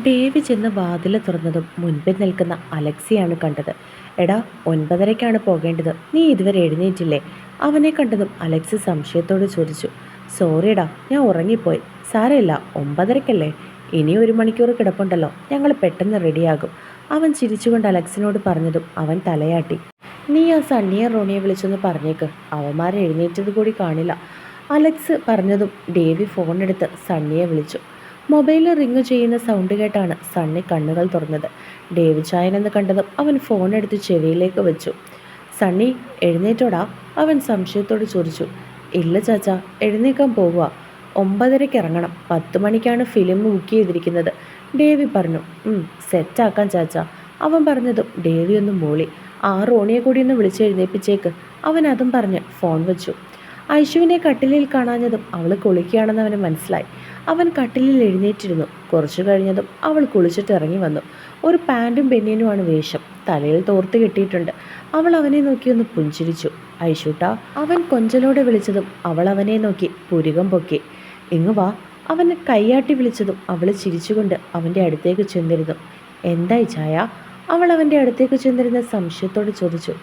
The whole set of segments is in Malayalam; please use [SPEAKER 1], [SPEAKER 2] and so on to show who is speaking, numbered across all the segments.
[SPEAKER 1] ദേവി ചെന്ന് വാതിൽ തുറന്നതും മുൻപിൽ നിൽക്കുന്ന അലക്സിയാണ് കണ്ടത്. എടാ ഒൻപതരയ്ക്കാണ് പോകേണ്ടത്. നീ ഇതുവരെ എഴുന്നേറ്റില്ലേ? അവനെ കണ്ടതും അലക്സി സംശയത്തോട് ചോദിച്ചു. സോറിയടാ ഞാൻ ഉറങ്ങിപ്പോയി. സാരമില്ല ഒമ്പതരയ്ക്കല്ലേ? ഇനി ഒരു മണിക്കൂർ കിടപ്പുണ്ടല്ലോ. ഞങ്ങൾ പെട്ടെന്ന് റെഡിയാകും. അവൻ ചിരിച്ചുകൊണ്ട് അലക്സിനോട് പറഞ്ഞതും അവൻ തലയാട്ടി. നീ ആ സണ്ണിയെ റോണിയെ വിളിച്ചൊന്ന് പറഞ്ഞേക്ക്. അവന്മാരെ എഴുന്നേറ്റത് കൂടി കാണില്ല. അലക്സ് പറഞ്ഞതും ഡേവി ഫോണെടുത്ത് സണ്ണിയെ വിളിച്ചു. മൊബൈലിൽ റിങ് ചെയ്യുന്ന സൗണ്ട് കേട്ടാണ് സണ്ണി കണ്ണുകൾ തുറന്നത്. ഡേവ് ചായൻ എന്ന് കണ്ടതും അവൻ ഫോൺ എടുത്ത് ചെവിയിലേക്ക് വെച്ചു. സണ്ണി എഴുന്നേറ്റോടാ. അവൻ സംശയത്തോട് ചോദിച്ചു. ഇല്ല ചാച്ച എഴുന്നേക്കാൻ പോവുക. ഒമ്പതരയ്ക്ക് ഇറങ്ങണം. പത്ത് മണിക്കാണ് ഫിലിം ബുക്ക് ചെയ്തിരിക്കുന്നത്. ഡേവി പറഞ്ഞു "ഉം, സെറ്റാക്കാം ചാച്ച. അവൻ പറഞ്ഞതും ഡേവി ഒന്ന് മൂളി. ആ റോണിയെ കൂടി ഒന്ന് വിളിച്ചെഴുന്നേപ്പിച്ചേക്ക് അവൻ അതും പറഞ്ഞ് ഫോൺ വെച്ചു. ഐശുവിനെ കട്ടിലിൽ കാണാഞ്ഞതും അവൾ കുളിക്കുകയാണെന്ന് അവന് മനസ്സിലായി. അവൻ കട്ടിലിൽ എഴുന്നേറ്റിരുന്നു. കുറച്ചു കഴിഞ്ഞതും അവൾ കുളിച്ചിട്ട് ഇറങ്ങി വന്നു. ഒരു പാന്റും ബെന്നിയനുമാണ് വേഷം. തലയിൽ തോർത്ത് കെട്ടിയിട്ടുണ്ട്. അവൾ അവനെ നോക്കി ഒന്ന് പുഞ്ചിരിച്ചു. ഐശൂട്ട അവൻ കൊഞ്ചലോടെ വിളിച്ചതും അവൾ അവനെ നോക്കി പുരുകം പൊക്കി. ഇങ്ങ് വാ. അവൻ കൈയാട്ടി വിളിച്ചതും അവൾ ചിരിച്ചുകൊണ്ട് അവന്റെ അടുത്തേക്ക് ചെന്നിരുന്നു. എന്തായി ചായ? അവൾ അവന്റെ അടുത്തേക്ക് ചെന്നിരുന്ന സംശയത്തോട് ചോദിച്ചു.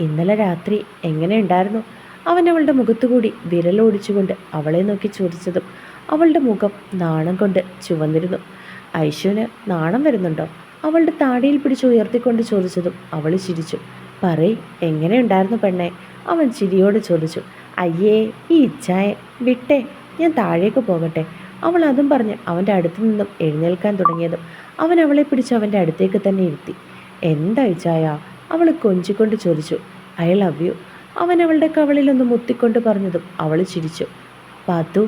[SPEAKER 1] ഇന്നലെ രാത്രി എങ്ങനെയുണ്ടായിരുന്നു അവൻ അവളുടെ മുഖത്തുകൂടി വിരലോടിച്ചുകൊണ്ട് അവളെ നോക്കി ചോദിച്ചതും അവളുടെ മുഖം നാണം കൊണ്ട് ചുവന്നിരുന്നു. ഐശുവിന് നാണം വരുന്നുണ്ടോ? അവളുടെ താടിയിൽ പിടിച്ച് ഉയർത്തിക്കൊണ്ട് ചോദിച്ചതും അവൾ ചിരിച്ചു. പറയ് എങ്ങനെയുണ്ടായിരുന്നു പെണ്ണെ? അവൻ ചിരിയോട് ചോദിച്ചു. അയ്യേ ഈ ഇച്ഛായ വിട്ടേ ഞാൻ താഴേക്ക് പോകട്ടെ. അവൾ അതും പറഞ്ഞ് അവന്റെ അടുത്തു നിന്നും എഴുന്നേൽക്കാൻ തുടങ്ങിയതും അവൻ അവളെ പിടിച്ച് അവന്റെ അടുത്തേക്ക് തന്നെ ഇരുത്തി. എന്താ ഇച്ചായ? അവൾ കൊഞ്ചിക്കൊണ്ട് ചോദിച്ചു. I love you. അവൻ അവളുടെ കവളിലൊന്ന് മുത്തിക്കൊണ്ട് പറഞ്ഞതും അവൾ ചിരിച്ചു. പാത്തു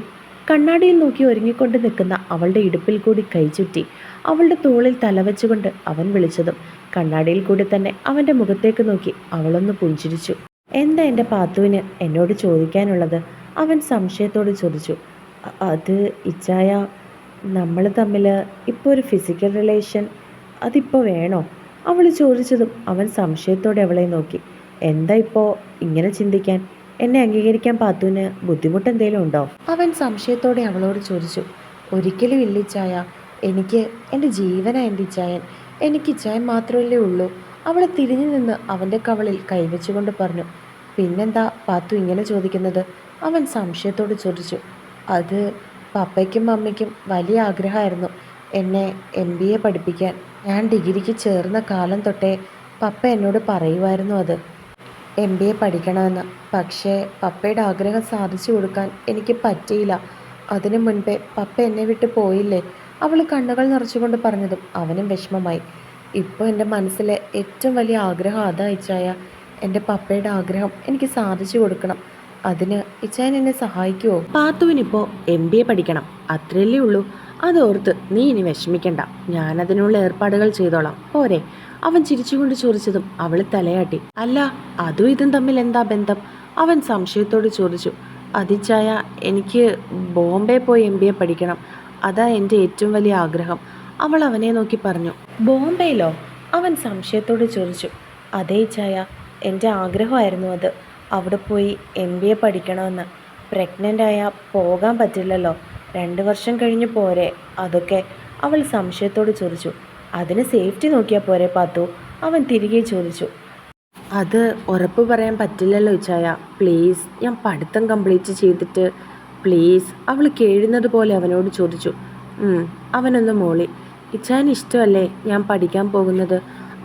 [SPEAKER 1] കണ്ണാടിയിൽ നോക്കി ഒരുങ്ങിക്കൊണ്ട് നിൽക്കുന്ന അവളുടെ ഇടുപ്പിൽ കൂടി കൈചുറ്റി അവളുടെ തോളിൽ തലവെച്ചുകൊണ്ട് അവൻ വിളിച്ചതും കണ്ണാടിയിൽ കൂടി തന്നെ അവന്റെ മുഖത്തേക്ക് നോക്കി അവളൊന്ന് പുഞ്ചിരിച്ചു. എന്താ എന്റെ പാത്തുവിന് എന്നോട് ചോദിക്കാനുള്ളത്? അവൻ സംശയത്തോട് ചോദിച്ചു. അത് ഇച്ചായ നമ്മൾ തമ്മിൽ ഇപ്പോൾ ഒരു ഫിസിക്കൽ റിലേഷൻ അതിപ്പോൾ വേണോ? അവൾ ചോദിച്ചതും അവൻ സംശയത്തോടെ അവളെ നോക്കി. എന്താ ഇപ്പോ ഇങ്ങനെ ചിന്തിക്കാൻ? എന്നെ അംഗീകരിക്കാൻ പാത്തുവിന് ബുദ്ധിമുട്ട് എന്തെങ്കിലും ഉണ്ടോ അവൻ സംശയത്തോടെ അവളോട് ചോദിച്ചു. ഒരിക്കലും ഇല്ലിച്ചായ എനിക്ക് എന്റെ ജീവന എന്റെ ഇച്ചായൻ എനിക്ക് ഇച്ചായൻ മാത്രമല്ലേ ഉള്ളൂ. അവളെ തിരിഞ്ഞു നിന്ന് അവന്റെ കവളിൽ കൈവച്ചുകൊണ്ട് പറഞ്ഞു. പിന്നെന്താ പാത്തു ഇങ്ങനെ ചോദിക്കുന്നത്? അവൻ സംശയത്തോട് ചോദിച്ചു. അത് പപ്പയ്ക്കും മമ്മിക്കും വലിയ ആഗ്രഹമായിരുന്നു. എന്നെ എം ബി എ പഠിപ്പിക്കാൻ. ഞാൻ ഡിഗ്രിക്ക് ചേർന്ന കാലം തൊട്ടേ പപ്പ എന്നോട് പറയുമായിരുന്നു അത്. എം ബി എ പഠിക്കണമെന്ന്. പക്ഷേ പപ്പയുടെ ആഗ്രഹം സാധിച്ചു കൊടുക്കാൻ എനിക്ക് പറ്റിയില്ല. അതിനു മുൻപേ പപ്പ എന്നെ വിട്ട് പോയില്ലേ? അവൾ കണ്ണുകൾ നിറച്ചുകൊണ്ട് പറഞ്ഞതും അവനും വിഷമമായി. ഇപ്പോൾ എന്റെ മനസ്സിലെ ഏറ്റവും വലിയ ആഗ്രഹം അതാ ഇച്ചായ. എന്റെ പപ്പയുടെ ആഗ്രഹം എനിക്ക് സാധിച്ചു കൊടുക്കണം. അതിന് ഇച്ചായൻ എന്നെ സഹായിക്കുമോ പാത്തുവിനിപ്പോൾ എം ബി എ പഠിക്കണം. അത്രയല്ലേ ഉള്ളൂ. അതോർത്ത് നീ ഇനി വിഷമിക്കണ്ട. ഞാനതിനുള്ള ഏർപ്പാടുകൾ ചെയ്തോളാം. പോരെ. അവൻ ചിരിച്ചുകൊണ്ട് ചോദിച്ചതും അവൾ തലയാട്ടി. അല്ല അതും ഇതും തമ്മിൽ എന്താ ബന്ധം? അവൻ സംശയത്തോട് ചോദിച്ചു. അതിച്ചായ എനിക്ക് ബോംബെ പോയി എം ബി എ പഠിക്കണം. അതാ എന്റെ ഏറ്റവും വലിയ ആഗ്രഹം. അവൾ അവനെ നോക്കി പറഞ്ഞു. ബോംബെയിലോ? അവൻ സംശയത്തോട് ചോദിച്ചു. അതേ ചായ എന്റെ ആഗ്രഹമായിരുന്നു അത്. അവിടെ പോയി എം ബി എ പഠിക്കണമെന്ന്. പ്രഗ്നന്റ് പോകാൻ പറ്റില്ലല്ലോ. രണ്ട് വർഷം കഴിഞ്ഞ് പോരെ അതൊക്കെ. അവൾ സംശയത്തോട് ചോദിച്ചു. അതിന് സേഫ്റ്റി നോക്കിയാൽ പോരെ പാത്തു. അവൻ തിരികെ ചോദിച്ചു. അത് ഉറപ്പ് പറയാൻ പറ്റില്ലല്ലോ ഇച്ചായ പ്ലീസ് ഞാൻ പഠിത്തം കംപ്ലീറ്റ് ചെയ്തിട്ട് പ്ലീസ് അവൾ കേഴുന്നത് പോലെ അവനോട് ചോദിച്ചു. അവനൊന്ന് മോളി. ഇച്ചാൻ ഇഷ്ടമല്ലേ ഞാൻ പഠിക്കാൻ പോകുന്നത്?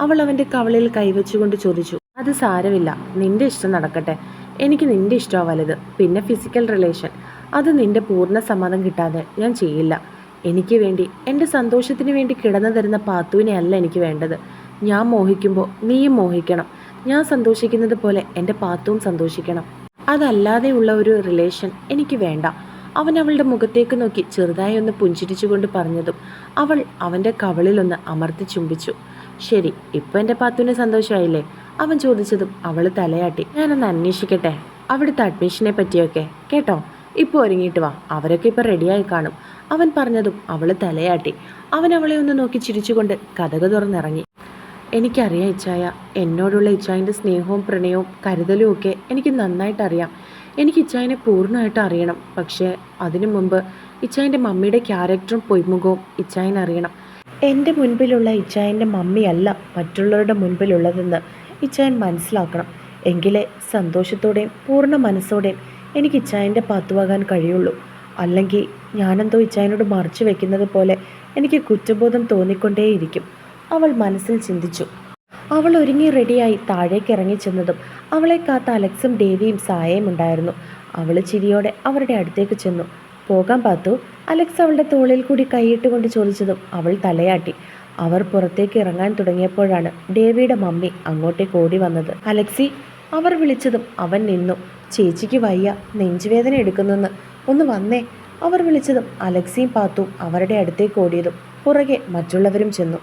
[SPEAKER 1] അവൾ അവന്റെ കവളിൽ കൈവച്ചുകൊണ്ട് ചോദിച്ചു. അത് സാരമില്ല നിന്റെ ഇഷ്ടം നടക്കട്ടെ. എനിക്ക് നിന്റെ ഇഷ്ടമാണ് വലുത്. പിന്നെ ഫിസിക്കൽ റിലേഷൻ അത് നിന്റെ പൂർണ സമ്മതം കിട്ടാതെ ഞാൻ ചെയ്യില്ല. എനിക്ക് വേണ്ടി എന്റെ സന്തോഷത്തിന് വേണ്ടി കിടന്നു തരുന്ന പാത്തുവിനെ അല്ല എനിക്ക് വേണ്ടത്. ഞാൻ മോഹിക്കുമ്പോൾ നീയും മോഹിക്കണം. ഞാൻ സന്തോഷിക്കുന്നത് പോലെ എന്റെ പാത്തുവും സന്തോഷിക്കണം. അതല്ലാതെയുള്ള ഒരു റിലേഷൻ എനിക്ക് വേണ്ട. അവൻ അവളുടെ മുഖത്തേക്ക് നോക്കി ചെറുതായി ഒന്ന് പുഞ്ചിരിച്ചുകൊണ്ട് പറഞ്ഞതും അവൾ അവന്റെ കവളിലൊന്ന് അമർത്തി ചുംബിച്ചു. ശരി ഇപ്പം എന്റെ പാത്തുവിന് സന്തോഷമായില്ലേ അവൻ ചോദിച്ചതും അവൾ തലയാട്ടി. ഞാനൊന്ന് അന്വേഷിക്കട്ടെ? അവിടുത്തെ അഡ്മിഷനെ പറ്റിയൊക്കെ കേട്ടോ? ഇപ്പോൾ ഒരുങ്ങിയിട്ട് വാ. അവരൊക്കെ ഇപ്പോൾ റെഡിയായി കാണും. അവൻ പറഞ്ഞതും അവൾ തലയാട്ടി. അവൻ അവളെ ഒന്ന് നോക്കി ചിരിച്ചുകൊണ്ട് കഥക തുറന്നിറങ്ങി. എനിക്കറിയാം ഇച്ചായ എന്നോടുള്ള ഇച്ചായന്റെ സ്നേഹവും പ്രണയവും കരുതലും ഒക്കെ എനിക്ക് നന്നായിട്ട് അറിയാം. എനിക്ക് ഇച്ചായനെ പൂർണമായിട്ട് അറിയണം. പക്ഷേ അതിനു മുമ്പ് ഇച്ചായന്റെ മമ്മിയുടെ ക്യാരക്ടറും പൊയ്മുഖവും ഇച്ചായൻ അറിയണം. എന്റെ മുൻപിലുള്ള ഇച്ചായന്റെ മമ്മിയല്ല മറ്റുള്ളവരുടെ മുൻപിലുള്ളതെന്ന് ഇച്ചായൻ മനസ്സിലാക്കണം. എങ്കിലേ സന്തോഷത്തോടെയും പൂർണ മനസ്സോടെയും എനിക്ക് ഇച്ചായന്റെ പാത്തുവാകാൻ കഴിയുള്ളൂ. അല്ലെങ്കിൽ ഞാനെന്തോ ഇച്ചായനോട് മറച്ചു വെക്കുന്നത് പോലെ എനിക്ക് കുറ്റബോധം തോന്നിക്കൊണ്ടേയിരിക്കും. അവൾ മനസ്സിൽ ചിന്തിച്ചു. അവൾ ഒരുങ്ങി റെഡിയായി താഴേക്ക് ഇറങ്ങി ചെന്നതും അവളെ കാത്ത അലക്സും ഡേവിയും സായയും ഉണ്ടായിരുന്നു. അവൾ ചിരിയോടെ അവരുടെ അടുത്തേക്ക് ചെന്നു. പോകാൻ പാത്തു. അലക്സ് അവളുടെ തോളിൽ കൂടി കൈയിട്ടുകൊണ്ട് ചോദിച്ചതും അവൾ തലയാട്ടി. അവർ പുറത്തേക്ക് ഇറങ്ങാൻ തുടങ്ങിയപ്പോഴാണ് ഡേവിയുടെ മമ്മി അങ്ങോട്ടേക്ക് ഓടി വന്നത്. അലക്സി അവർ വിളിച്ചതും അവൻ നിന്നു. ചേച്ചിക്ക് വയ്യ നെഞ്ചുവേദന എടുക്കുന്നെന്ന്. ഒന്ന് വന്നേ. അവർ വിളിച്ചതും അലക്സിയും പാത്തും അവരുടെ അടുത്തേക്ക് ഓടിയതും പുറകെ മറ്റുള്ളവരും ചെന്നു.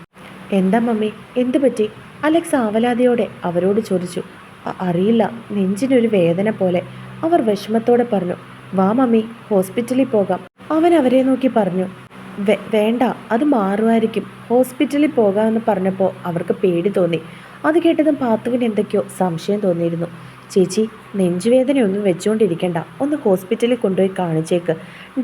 [SPEAKER 1] എന്താ മമ്മി? എന്തു പറ്റി? അലക്സ് ആവലാതിയോടെ അവരോട് ചോദിച്ചു. "അ- അറിയില്ല. നെഞ്ചിനൊരു വേദന പോലെ. അവർ വിഷമത്തോടെ പറഞ്ഞു. വാ മമ്മി ഹോസ്പിറ്റലിൽ പോകാം. അവൻ അവരെ നോക്കി പറഞ്ഞു. വേണ്ട. അത് മാറുമായിരിക്കും. ഹോസ്പിറ്റലിൽ പോകാമെന്ന് പറഞ്ഞപ്പോൾ അവർക്ക് പേടി തോന്നി. അത് കേട്ടതും പാത്തുവിന് എന്തൊക്കെയോ സംശയം തോന്നിയിരുന്നു. ചേച്ചി നെഞ്ചുവേദനയൊന്നും വെച്ചുകൊണ്ടിരിക്കണ്ട ഒന്ന് ഹോസ്പിറ്റലിൽ കൊണ്ടുപോയി കാണിച്ചേക്ക്.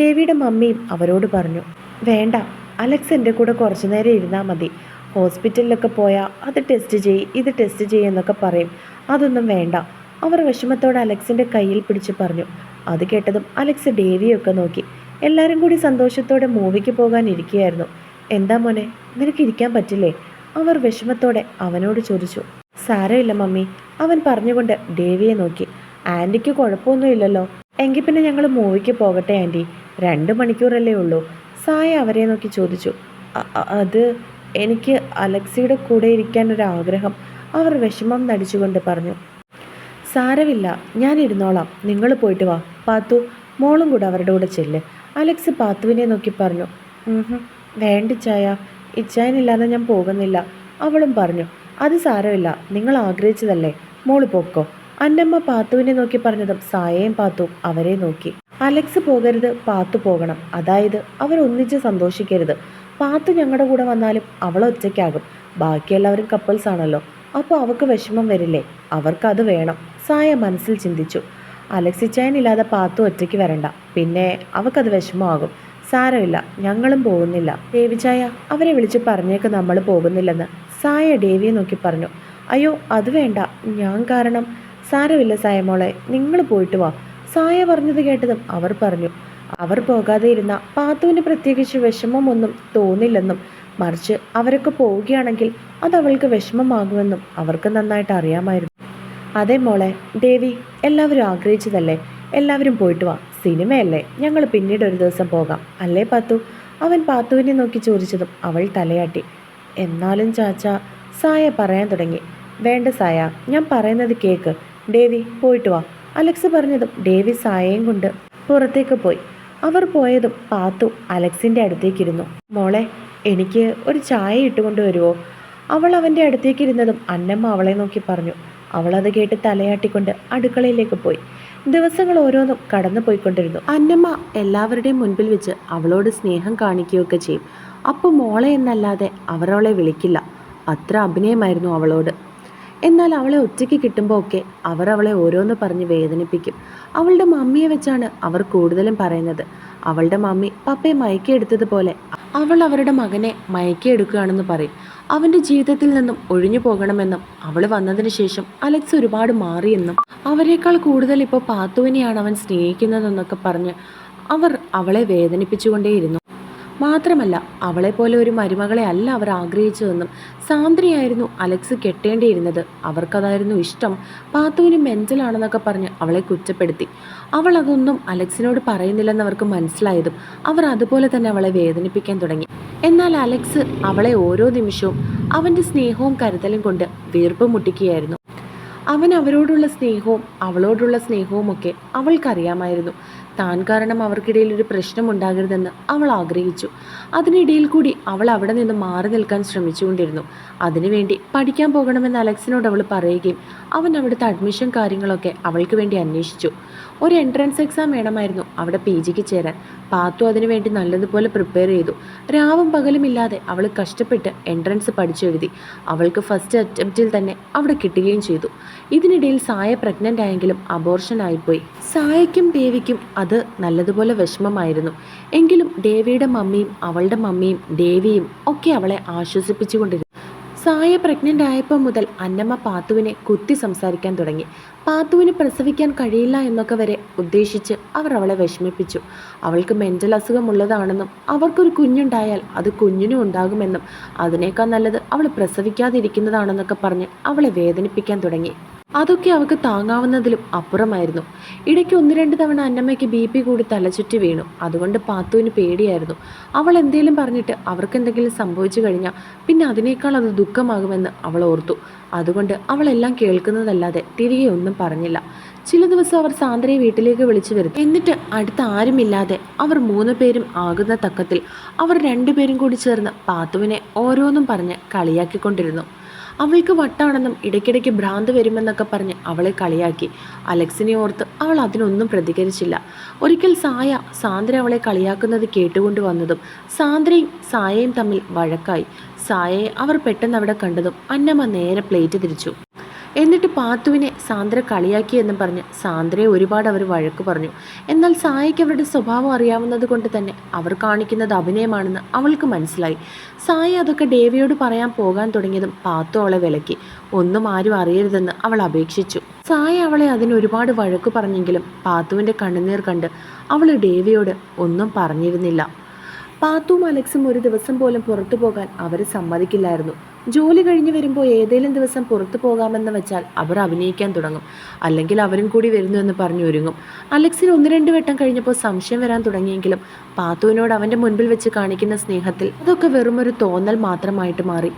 [SPEAKER 1] ഡേവിയുടെ മമ്മിയും അവരോട് പറഞ്ഞു വേണ്ട അലക്സ് എന്റെ കൂടെ കുറച്ചു നേരം ഇരുന്നാൽ മതി. ഹോസ്പിറ്റലിലൊക്കെ പോയാൽ അത് ടെസ്റ്റ് ചെയ്യ് ഇത് ടെസ്റ്റ് ചെയ്യുമെന്നൊക്കെ പറയും. അതൊന്നും വേണ്ട. അവർ വിഷമത്തോടെ അലക്സിന്റെ കയ്യിൽ പിടിച്ച് പറഞ്ഞു. അത് കേട്ടതും അലക്സ് ഡേവിയൊക്കെ നോക്കി. എല്ലാവരും കൂടി സന്തോഷത്തോടെ മൂവിക്ക് പോകാൻ ഇരിക്കുകയായിരുന്നു എന്താ മോനെ നിനക്ക് ഇരിക്കാൻ പറ്റില്ലേ? അവർ വിഷമത്തോടെ അവനോട് ചോദിച്ചു സാരമില്ല മമ്മി. അവൻ പറഞ്ഞുകൊണ്ട് ദേവിയെ നോക്കി. ആന്റിക്ക് കുഴപ്പമൊന്നുമില്ലല്ലോ. എങ്കിൽ പിന്നെ ഞങ്ങൾ മൂവിക്ക് പോകട്ടെ ആന്റി രണ്ട് മണിക്കൂറല്ലേ ഉള്ളൂ. സായ അവരെ നോക്കി ചോദിച്ചു "അ- അ- അത് എനിക്ക് അലക്സിയുടെ കൂടെ ഇരിക്കാൻ ഒരു ആഗ്രഹം അവർ വിഷമം നടിച്ചുകൊണ്ട് പറഞ്ഞു സാരമില്ല ഞാൻ ഇരുന്നോളാം. നിങ്ങൾ പോയിട്ട് വാ. പാത്തു മോളും കൂടെ അവരുടെ കൂടെ ചെല്ല്. അലക്സ് പാത്തുവിനെ നോക്കി പറഞ്ഞു വേണ്ട ചായ. ഇച്ചായനില്ലാതെ ഞാൻ പോകുന്നില്ല. അവളും പറഞ്ഞു അത് സാരമില്ല നിങ്ങൾ ആഗ്രഹിച്ചതല്ലേ. മോൾ പൊക്കോ. അന്നമ്മ പാത്തുവിനെ നോക്കി പറഞ്ഞതും സായയും പാത്തും അവരെ നോക്കി. അലക്സ് പോകരുത് പാത്തു പോകണം. അതായത് അവർ ഒന്നിച്ച് സന്തോഷിക്കരുത്. പാത്തു ഞങ്ങളുടെ കൂടെ വന്നാലും അവൾ ഒറ്റയ്ക്കാകും. ബാക്കിയെല്ലാവരും കപ്പിൾസ് ആണല്ലോ. അപ്പോൾ അവൾക്ക് വിഷമം വരില്ലേ? അവർക്കത് വേണം. സായ മനസ്സിൽ ചിന്തിച്ചു. അലക്സിച്ചായനില്ലാതെ പാത്തു ഒറ്റയ്ക്ക് വരണ്ട. പിന്നെ അവൾക്കത് വിഷമമാകും. സാരമില്ല ഞങ്ങളും പോകുന്നില്ല. ദേവിചായ അവരെ വിളിച്ച് പറഞ്ഞേക്ക് നമ്മൾ പോകുന്നില്ലെന്ന്. സായ ദേവിയെ നോക്കി പറഞ്ഞു അയ്യോ അത് വേണ്ട ഞാൻ കാരണം. സാരമില്ല സായമോളെ നിങ്ങൾ പോയിട്ട് വാ. സായ പറഞ്ഞത് കേട്ടതും അവർ പറഞ്ഞു അവർ പോകാതെ ഇരുന്ന പാത്തുവിന് പ്രത്യേകിച്ച് വിഷമമൊന്നും തോന്നില്ലെന്നും മറിച്ച് അവരൊക്കെ പോവുകയാണെങ്കിൽ അത് അവൾക്ക് വിഷമമാകുമെന്നും അവർക്ക് നന്നായിട്ട് അറിയാമായിരുന്നു. അതെ മോളെ ദേവി എല്ലാവരും ആഗ്രഹിച്ചതല്ലേ? എല്ലാവരും പോയിട്ട് വാ. സിനിമയല്ലേ? ഞങ്ങൾ പിന്നീട് ഒരു ദിവസം പോകാം. അല്ലേ പാത്തു? അവൻ പാത്തുവിനെ നോക്കി ചോദിച്ചതും അവൾ തലയാട്ടി. എന്നാലും ചാച്ച സായ പറയാൻ തുടങ്ങി. വേണ്ട സായ ഞാൻ പറയുന്നത് കേക്ക്. ഡേവി പോയിട്ട് വാ. അലക്സ് പറഞ്ഞതും ഡേവി സായയും കൊണ്ട് പുറത്തേക്ക് പോയി. അവർ പോയതും പാത്തു അലക്സിന്റെ അടുത്തേക്കിരുന്നു. മോളെ എനിക്ക് ഒരു ചായ ഇട്ടുകൊണ്ട് വരുമോ അവൾ അവന്റെ അടുത്തേക്കിരുന്നതും അന്നമ്മ അവളെ നോക്കി പറഞ്ഞു. അവളത് കേട്ട് തലയാട്ടിക്കൊണ്ട് അടുക്കളയിലേക്ക് പോയി. ദിവസങ്ങൾ ഓരോന്നും കടന്നു പോയിക്കൊണ്ടിരുന്നു അന്നമ്മ എല്ലാവരുടെയും മുൻപിൽ വെച്ച് അവളോട് സ്നേഹം കാണിക്കുകയൊക്കെ ചെയ്യും. അപ്പോൾ മോളെ എന്നല്ലാതെ അവരവളെ വിളിക്കില്ല. അത്ര അഭിനയമായിരുന്നു അവളോട്. എന്നാൽ അവളെ ഒറ്റയ്ക്ക് കിട്ടുമ്പോൾ ഒക്കെ അവർ അവളെ ഓരോന്ന് പറഞ്ഞ് വേദനിപ്പിക്കും. അവളുടെ മമ്മിയെ വെച്ചാണ് അവർ കൂടുതലും പറയുന്നത്. അവളുടെ മമ്മി പപ്പയെ മയക്കിയെടുത്തതുപോലെ അവൾ അവരുടെ മകനെ മയക്കിയെടുക്കുകയാണെന്ന് പറയും. അവന്റെ ജീവിതത്തിൽ നിന്നും ഒഴിഞ്ഞു പോകണമെന്നും അവൾ വന്നതിന് ശേഷം അലക്സ് ഒരുപാട് മാറിയെന്നും അവരെക്കാൾ കൂടുതൽ ഇപ്പോൾ പാത്തുവിനെയാണ് അവൻ സ്നേഹിക്കുന്നതെന്നൊക്കെ പറഞ്ഞ് അവർ അവളെ വേദനിപ്പിച്ചുകൊണ്ടേയിരുന്നു. മാത്രമല്ല അവളെപ്പോലെ ഒരു മരുമകളെ അല്ല അവർ ആഗ്രഹിച്ചതെന്നും സാന്ദ്രയായിരുന്നു അലക്സ് കെട്ടേണ്ടിയിരുന്നത്. അവർക്കതായിരുന്നു ഇഷ്ടം. പാത്തുവിന് മെന്റലാണെന്നൊക്കെ പറഞ്ഞ് അവളെ കുറ്റപ്പെടുത്തി. അവൾ അതൊന്നും അലക്സിനോട് പറയുന്നില്ലെന്ന് അവർക്ക് മനസ്സിലായതും അവർ അതുപോലെ തന്നെ അവളെ വേദനിപ്പിക്കാൻ തുടങ്ങി. എന്നാൽ അലക്സ് അവളെ ഓരോ നിമിഷവും അവന്റെ സ്നേഹവും കരുതലും കൊണ്ട് വീർപ്പ് മുട്ടിക്കുകയായിരുന്നു. അവൻ അവരോടുള്ള സ്നേഹവും അവളോടുള്ള സ്നേഹവും ഒക്കെ അവൾക്കറിയാമായിരുന്നു. താൻ കാരണം അവർക്കിടയിൽ ഒരു പ്രശ്നം ഉണ്ടാകരുതെന്ന് അവൾ ആഗ്രഹിച്ചു. അതിനിടയിൽ കൂടി അവൾ അവിടെ നിന്ന് മാറി നിൽക്കാൻ ശ്രമിച്ചുകൊണ്ടിരുന്നു. അതിനുവേണ്ടി പഠിക്കാൻ പോകണമെന്ന് അലക്സിനോട് അവൾ പറയുകയും അവൻ അവിടുത്തെ അഡ്മിഷൻ കാര്യങ്ങളൊക്കെ അവൾക്ക് വേണ്ടി അന്വേഷിച്ചു. ഒരു എൻട്രൻസ് എക്സാം വേണമായിരുന്നു. അവിടെ പി ജിക്ക് ചേരാൻ. പാത്തു അതിനുവേണ്ടി നല്ലതുപോലെ പ്രിപ്പയർ ചെയ്തു. രാവും പകലുമില്ലാതെ അവൾ കഷ്ടപ്പെട്ട് എൻട്രൻസ് പഠിച്ചെഴുതി. അവൾക്ക് ഫസ്റ്റ് അറ്റംപ്റ്റിൽ തന്നെ അവിടെ കിട്ടുകയും ചെയ്തു. ഇതിനിടയിൽ സായ പ്രഗ്നന്റ് ആയെങ്കിലും അബോർഷൻ ആയിപ്പോയി. സായയ്ക്കും ദേവിക്കും അത് നല്ലതുപോലെ വിഷമമായിരുന്നു. എങ്കിലും ദേവിയുടെ മമ്മിയും അവളുടെ മമ്മിയും ദേവിയും ഒക്കെ അവളെ ആശ്വസിപ്പിച്ചുകൊണ്ടിരുന്നു. സായ പ്രഗ്നന്റ് ആയപ്പോൾ മുതൽ അന്നമ്മ പാത്തുവിനെ കുത്തി സംസാരിക്കാൻ തുടങ്ങി. പാത്തുവിന് പ്രസവിക്കാൻ കഴിയില്ല എന്നൊക്കെ വരെ ഉദ്ദേശിച്ച് അവർ അവളെ വിഷമിപ്പിച്ചു. അവൾക്ക് മെന്റൽ അസുഖമുള്ളതാണെന്നും അവർക്കൊരു കുഞ്ഞുണ്ടായാൽ അത് കുഞ്ഞിനും ഉണ്ടാകുമെന്നും അതിനേക്കാൾ നല്ലത് അവൾ പ്രസവിക്കാതിരിക്കുന്നതാണെന്നൊക്കെ പറഞ്ഞ് അവളെ വേദനിപ്പിക്കാൻ തുടങ്ങി. അതൊക്കെ അവൾക്ക് താങ്ങാവുന്നതിലും അപ്പുറമായിരുന്നു. ഇടയ്ക്ക് ഒന്ന് രണ്ട് തവണ അന്നമ്മയ്ക്ക് ബി പി കൂടി തലചുറ്റി വീണു. അതുകൊണ്ട് പാത്തുവിന് പേടിയായിരുന്നു. അവൾ എന്തേലും പറഞ്ഞിട്ട് അവർക്ക് എന്തെങ്കിലും സംഭവിച്ചു കഴിഞ്ഞാൽ പിന്നെ അതിനേക്കാൾ അത് ദുഃഖമാകുമെന്ന് അവൾ ഓർത്തു. അതുകൊണ്ട് അവളെല്ലാം കേൾക്കുന്നതല്ലാതെ തിരികെ ഒന്നും പറഞ്ഞില്ല. ചില ദിവസം അവർ സാന്ദ്രയെ വീട്ടിലേക്ക് വിളിച്ചു വരുത്തി. എന്നിട്ട് അടുത്ത ആരുമില്ലാതെ അവർ മൂന്ന് പേരും ആകുന്ന തക്കത്തിൽ അവർ രണ്ടുപേരും കൂടി ചേർന്ന് പാത്തുവിനെ ഓരോന്നും പറഞ്ഞ് കളിയാക്കിക്കൊണ്ടിരുന്നു. അവൾക്ക് വട്ടാണെന്നും ഇടയ്ക്കിടയ്ക്ക് ഭ്രാന്ത് വരുമെന്നൊക്കെ പറഞ്ഞ് അവളെ കളിയാക്കി. അലക്സിനെ ഓർത്ത് അവൾ അതിനൊന്നും പ്രതികരിച്ചില്ല. ഒരിക്കൽ സായ സാന്ദ്ര അവളെ കളിയാക്കുന്നത് കേട്ടുകൊണ്ട് വന്നതും സാന്ദ്രയും സായയും തമ്മിൽ വഴക്കായി. സായയെ അവർ പെട്ടെന്ന് അവിടെ കണ്ടതും അന്നമ്മ നേരെ പ്ലേറ്റ് തിരിച്ചു. എന്നിട്ട് പാത്തുവിനെ സാന്ദ്ര കളിയാക്കി എന്ന് പറഞ്ഞ് സാന്ദ്രയെ ഒരുപാട് അവർ വഴക്ക് പറഞ്ഞു. എന്നാൽ സായിക്ക് അവരുടെ സ്വഭാവം അറിയാവുന്നത് കൊണ്ട് തന്നെ അവർ കാണിക്കുന്നത് അഭിനയമാണെന്ന് അവൾക്ക് മനസ്സിലായി. സായി അതൊക്കെ ദേവിയോട് പറയാൻ പോകാൻ തുടങ്ങിയതും പാത്തു അവളെ വിലക്കി. ഒന്നും ആരും അറിയരുതെന്ന് അവൾ അപേക്ഷിച്ചു. സായി അവളെ അതിന് ഒരുപാട് വഴക്ക് പറഞ്ഞെങ്കിലും പാത്തുവിന്റെ കണ്ണുനീർ കണ്ട് അവൾ ദേവിയോട് ഒന്നും പറഞ്ഞിരുന്നില്ല. പാത്തുവും അലക്സും ഒരു ദിവസം പോലും പുറത്തു പോകാൻ അവർ സമ്മതിക്കില്ലായിരുന്നു. ജോലി കഴിഞ്ഞ് വരുമ്പോൾ ഏതെങ്കിലും ദിവസം പുറത്തു പോകാമെന്ന് വെച്ചാൽ അവർ അഭിനയിക്കാൻ തുടങ്ങും. അല്ലെങ്കിൽ അവരും കൂടി വരുന്നു എന്ന് പറഞ്ഞു ഒരുങ്ങും. അലക്സിന് ഒന്ന് രണ്ട് വട്ടം കഴിഞ്ഞപ്പോൾ സംശയം വരാൻ തുടങ്ങിയെങ്കിലും പാത്തുവിനോട് അവന്റെ മുൻപിൽ വെച്ച് കാണിക്കുന്ന സ്നേഹത്തിൽ അതൊക്കെ വെറുമൊരു തോന്നൽ മാത്രമായിട്ട് മാറി.